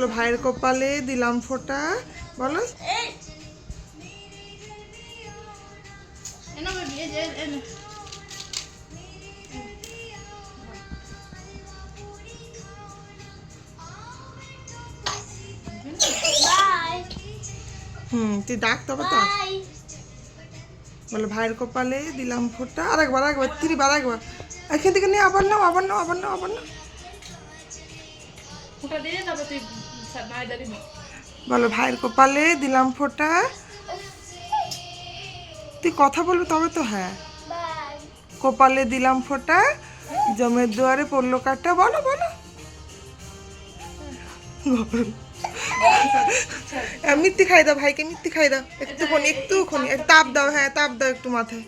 বলো ভাইয়ের কপালে দিলাম ফোটা। বলো। হুম তুই ডাক তবে তো। বলো ভাইয়ের কপালে দিলাম ফোঁটা। আরেকবার আরেকবার তিরিবার আরেকবার। এখান থেকে নিয়ে আবার নাও আবার নাও আবার নাও আবার নাও। ফুটা দিয়ে তারপর তুই বলো ভাইয়ের কপালে দিলাম ফোঁটা। তুই কথা বলবি তবে তো হ্যাঁ। কপালে দিলাম ফোঁটা জমের দুয়ারে পড়ল কাটা। বলো বলো। আহ, মিথ্যি খাই দাও ভাইকে মিথ্যি খাই দাও। একটুখানি একটুখানি একটু তাপ দাও হ্যাঁ তাপ দাও একটু মাথায়।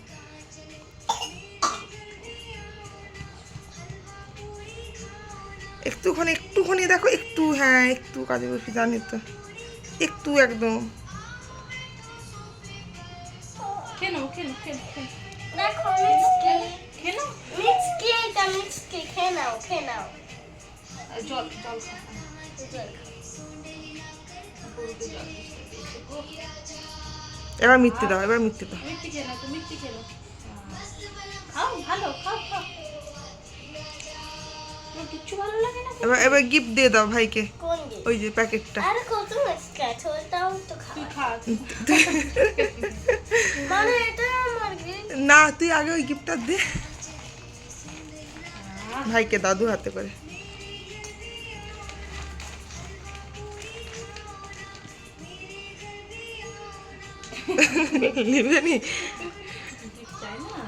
একটুখানি একটুখানি দেখো একটু হ্যাঁ একটু কাজে বসে জানি তো। একটু একদম। এবার মিথ্যে দাও এবার মিথ্যে দাও। নাও তো মিষ্টি খেয়ে খাও ভালো খাও খাও। কিচ্ছু ভালো লাগে না এবার এবার গিফট দিয়ে দাও ভাইকে। ওই যে প্যাকেটটা। কত তো খা মানে এটা আমার না তুই আগে ওই গিফটটা দে। ভাইকে দাদু হাতে করে। নিবে নি? চাই না